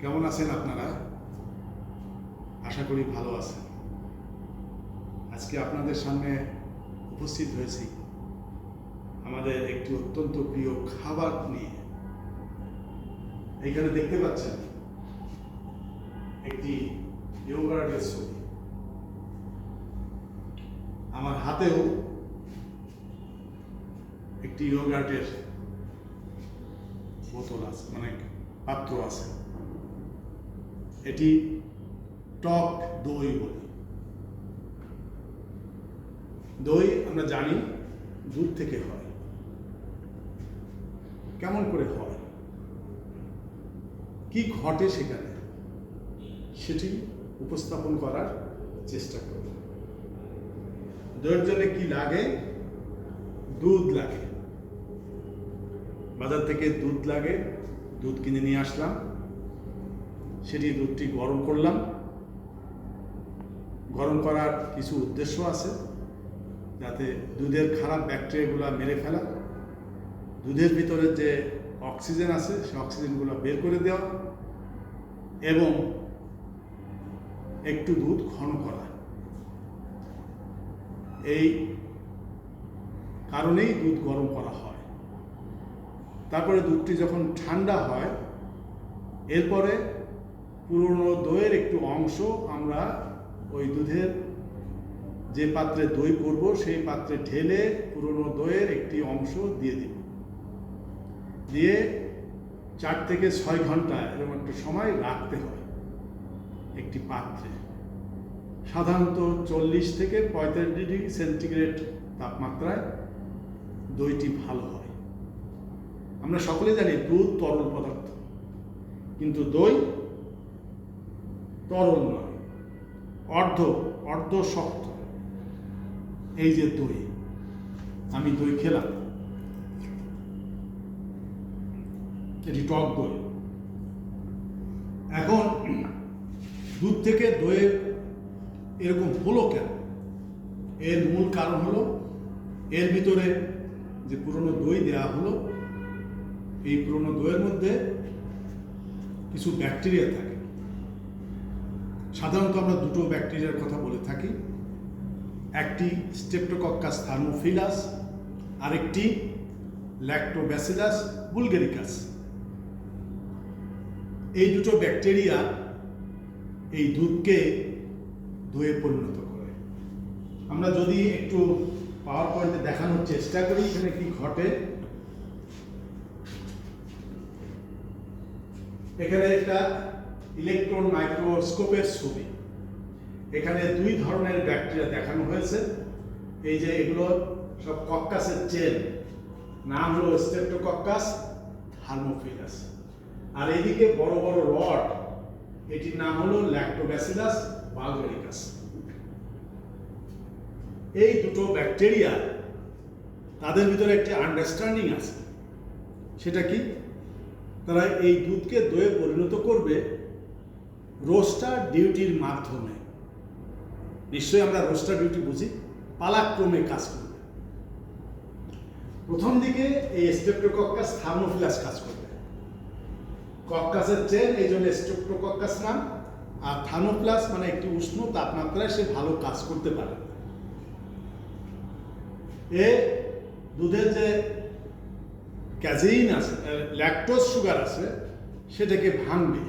কেমন আছেন আপনারা? আশা করি ভালো আছেন। আজকে আপনাদের সামনে উপস্থিত হয়েছি আমাদের একটি অত্যন্ত প্রিয় খাবার নিয়ে। এইখানে দেখতে পাচ্ছেন একটি ইয়োগার্টের ছবি। আমার হাতেও একটি ইয়োগার্টের বোতল আছে মানে পাত্র আছে। এটি টক দই বলি। দই আমরা জানি দুধ থেকে হয়। কেমন করে হয়? কি ঘটে সেখানে? সেটি উপস্থাপন করার চেষ্টা করব। দইয়ের জন্য কি লাগে? দুধ লাগে। বাজার থেকে দুধ লাগে। দুধ কিনে নিয়ে আসলাম। সেটি দুধটি গরম করলাম। গরম করার কিছু উদ্দেশ্য আছে, যাতে দুধের খারাপ ব্যাকটেরিয়াগুলো মেরে ফেলা। দুধের ভিতরে যে অক্সিজেন আছে সেই অক্সিজেনগুলো বের করে দেওয়া এবং একটু দুধ ঘন করা। এই কারণেই দুধ গরম করা হয়। তারপরে দুধটি যখন ঠান্ডা হয়, এরপরে পুরনো দইয়ের একটু অংশ আমরা ওই দুধের যে পাত্রে দই করব, সেই পাত্রে ঢেলে পুরনো দইয়ের একটি অংশ দিয়ে দিব। দিয়ে চার থেকে ছয় ঘণ্টা এরকম একটা সময় রাখতে হয় একটি পাত্রে। সাধারণত চল্লিশ থেকে পঁয়তাল্লিশ ডিগ্রি সেন্টিগ্রেড তাপমাত্রায় দইটি ভালো হয়। আমরা সকলে জানি দুধ তরল পদার্থ, কিন্তু দই তরল নয়, অর্ধ অর্ধ শক্ত এই যে দই, আমি দই খেলাম। এটি টক দই। এখন দুধ থেকে দইয়ের এরকম হলো কেন? এর মূল কারণ হলো, এর ভিতরে যে পুরনো দই দেওয়া হলো, এই পুরনো দইয়ের মধ্যে কিছু ব্যাকটেরিয়া থাকে। সাধারণত আমরা দুটো ব্যাকটেরিয়ার কথা বলে থাকি। একটি স্টেপ্টোকক্কাস থার্মোফিলাস আরেকটি ল্যাক্টোব্যাসিলাস বুলগেরিকাস এই দুটো ব্যাকটেরিয়া এই দুধকে দইয়ে পরিণত করে। আমরা যদি একটু পাওয়ার পয়েন্টে দেখানোর চেষ্টা করি, এখানে কি ঘটে? এখানে একটা ইলেকট্রন মাইক্রোস্কোপের ছবি। এখানে দুই ধরনের ব্যাকটেরিয়া দেখানো হয়েছে। এই যে এগুলো সব কক্কাসের চেন। নাম হলো স্টেপ্টোকক্কাস থার্মোফিলাস। আর এইদিকে বড় বড় রড, এটির নাম হলো ল্যাক্টোব্যাসিলাস বালগেরিকাস। এই দুটো ব্যাকটেরিয়া, তাদের ভিতরে একটি আন্ডারস্ট্যান্ডিং আছে। সেটা কি? তারা এই দুধকে দয়ে পরিণত করবে রোস্টার ডিউটির মাধ্যমে। নিশ্চয়ই আমরা রোস্টার ডিউটি বুঝি, পালাক্রমে কাজ করবে। প্রথম দিকে এই স্টেপ্টোকক্কাস থার্মোফিলাস কাজ করবে। কক্কাসের চেন এই জন্য স্টেপ্টোকক্কাস নাম, আর থার্মোপ্লাস মানে একটি উষ্ণ তাপমাত্রায় সে ভালো কাজ করতে পারে। এ দুধের যে ক্যাজেইন আছে ল্যাকটোজ সুগার আছে, সেটাকে ভাঙবে।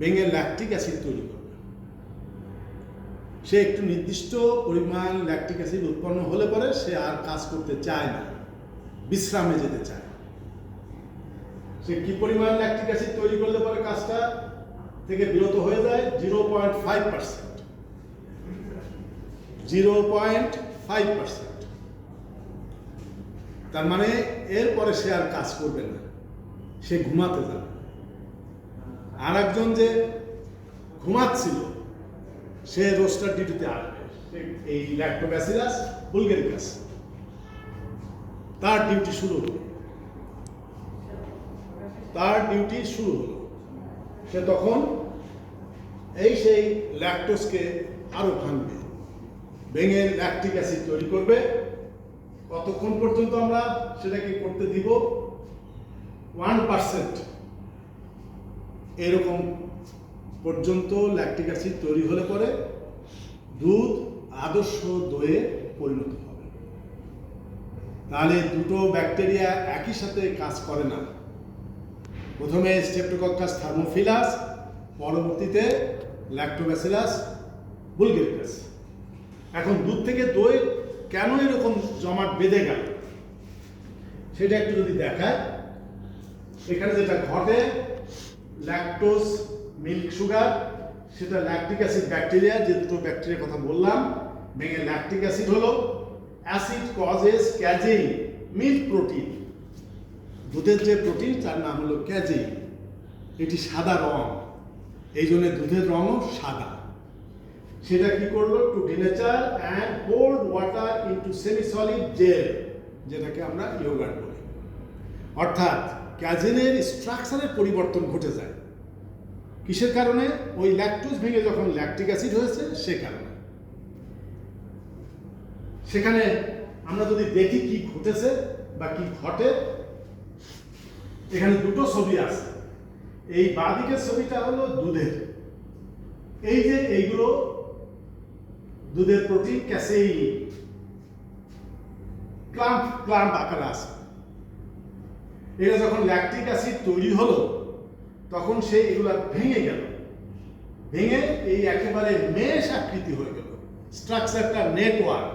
ভেঙে ল্যাকটিক অ্যাসিড তৈরি করবে। সে একটু নির্দিষ্ট পরিমাণ ল্যাকটিক অ্যাসিড উৎপন্ন হলে পরে সে আর কাজ করতে চায় না, বিশ্রামে যেতে চায় সে কি পরিমাণ ল্যাকটিক অ্যাসিড তৈরি করলে পরে কাজটা থেকে বিরত হয়ে যায়? Zero point five percent zero point five percent তার মানে এরপরে সে আর কাজ করবে না, সে ঘুমাতে যাবে। আর একজন যে ঘুমাচ্ছিল, সে রোস্টার ডিউটিতে আসবে। এই ল্যাক্টোব্যাসিলাস বুলগেরিকাস তার ডিউটি শুরু হলো। তার ডিউটি শুরু হলো। সে তখন এই সেই ল্যাকটোসকে আরও ভাঙবে। ভেঙে ল্যাকটিক অ্যাসিড তৈরি করবে। কতক্ষণ পর্যন্ত আমরা সেটাকে করতে দিব? One percent. এরকম পর্যন্ত ল্যাকটিক অ্যাসিড তৈরি হলে পরে দুধ আদর্শ দইয়ে পরিণত হবে। তাহলে দুটো ব্যাকটেরিয়া একই সাথে কাজ করে না। প্রথমে স্টেপ্টোকক্কাস থার্মোফিলাস পরবর্তীতে ল্যাক্টোব্যাসিলাস বুলগেরিকাস এখন দুধ থেকে দই কেন এরকম জমাট বেঁধে গেল? সেটা একটু যদি দেখায়। এখানে যেটা ঘটে ল্যাকটোজ মিল্ক সুগার সেটা ল্যাকটিক অ্যাসিড ব্যাকটেরিয়া যে দুটো ব্যাকটেরিয়ার কথা বললাম, ভেঙে ল্যাকটিক অ্যাসিড হলো acid causes casein milk protein দুধের যে প্রোটিন তার নাম হলো ক্যাজেইন এটি সাদা রং। এই জন্য দুধের রঙও সাদা। সেটা কি করল? To denature and hold water into semi solid gel যেটাকে আমরা ইয়োগার্ট বলি। অর্থাৎ ক্যাজেনের স্ট্রাকচারের পরিবর্তন ঘটে যায়। কিসের কারণে? ওই ল্যাকটোজ ভেঙে যখন ল্যাকটিক অ্যাসিড হয়েছে, সে কারণে। সেখানে আমরা যদি দেখি কি ঘটেছে বা কি ঘটে, এখানে দুটো ছবি আছে। এই বাঁদিকের ছবিটা হলো দুধের। এই যে এইগুলো, দুধের প্রোটিন ক্যাসেই ক্লাম্প ক্লাম্প আকারে আছে। এটা যখন ল্যাকটিক অ্যাসিড তৈরি হলো, তখন সে এগুলা ভেঙে গেল। ভেঙে এই একেবারে মেষ আকৃতি হয়ে গেল। স্ট্রাকচারটা নেটওয়ার্ক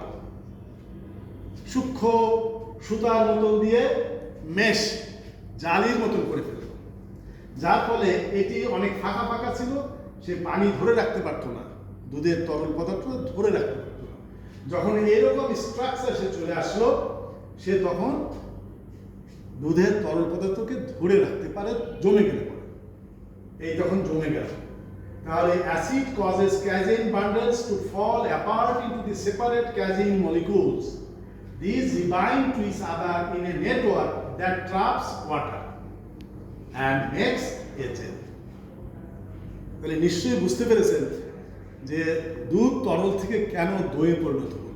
সূক্ষ্ম সুতার মতন দিয়ে মেষ জালির মতন করে ফেলল। যার ফলে এটি অনেক ফাঁকা ফাঁকা ছিল, সে পানি ধরে রাখতে পারতো না। দুধের তরল পদার্থ ধরে রাখতে পারতো না। যখন এরকম স্ট্রাকচার সে চলে আসলো, সে তখন দুধের তরল পদার্থকে ধরে রাখতে পারে, জমে গেলে পরে। এই তখন জমে গেল। তাহলে acid causes casein bundles to fall apart in the separate casein molecules these rebind to each other in a network that traps water and makes a তাহলে নিশ্চয়ই বুঝতে পেরেছেন যে দুধ তরল থেকে কেন দইয়ে পরিণত হল।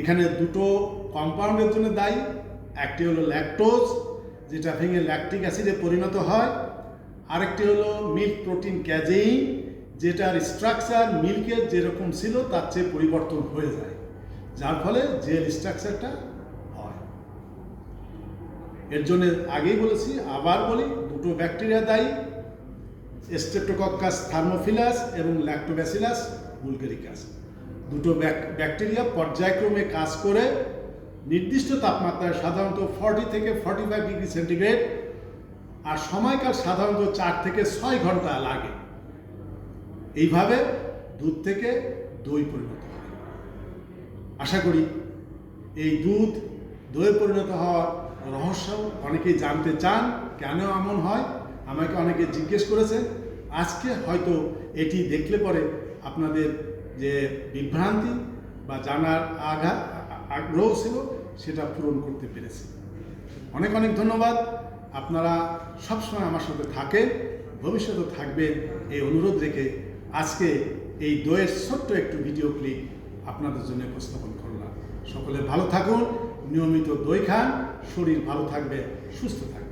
এখানে দুটো কম্পাউন্ডের জন্য দায়ী একটি হলো ল্যাকটোজ যেটা ভেঙে ল্যাকটিক অ্যাসিডে পরিণত হয়। আরেকটি হলো মিল্ক প্রোটিন ক্যাজেইন যেটার স্ট্রাকচার মিল্কের যেরকম ছিল, তার চেয়ে পরিবর্তন হয়ে যায়। যার ফলে জেল স্ট্রাকচারটা হয়। এর জন্য আগেই বলেছি, আবার বলি, দুটো ব্যাকটেরিয়া দায়ী স্টেপ্টোকক্কাস থার্মোফিলাস এবং ল্যাক্টোব্যাসিলাস বুলগেরিকাস দুটো ব্যাক- ব্যাকটেরিয়া পর্যায়ক্রমে কাজ করে নির্দিষ্ট তাপমাত্রায় সাধারণত ফর্টি থেকে ফর্টি ফাইভ ডিগ্রি সেন্টিগ্রেড আর সময়কাল সাধারণত চার থেকে ছয় ঘণ্টা লাগে। এইভাবে দুধ থেকে দই পরিণত হয়। আশা করি এই দুধ দই পরিণত হওয়ার রহস্য অনেকেই জানতে চান, কেন এমন হয়? আমাকে অনেকে জিজ্ঞেস করেছে। আজকে হয়তো এটি দেখলে পরে আপনাদের যে বিভ্রান্তি বা জানার আঘাত আগ্রহ ছিল, সেটা পূরণ করতে পেরেছি। অনেক অনেক ধন্যবাদ। আপনারা সবসময় আমার সাথে থাকেন ভবিষ্যতে থাকবেন এই অনুরোধ রেখে আজকে এই দইয়ের ছোট্ট একটু ভিডিও ক্লিপ আপনাদের জন্য উপস্থাপন করলাম। সকলে ভালো থাকুন, নিয়মিত দই খান, শরীর ভালো থাকবে, সুস্থ থাকবে।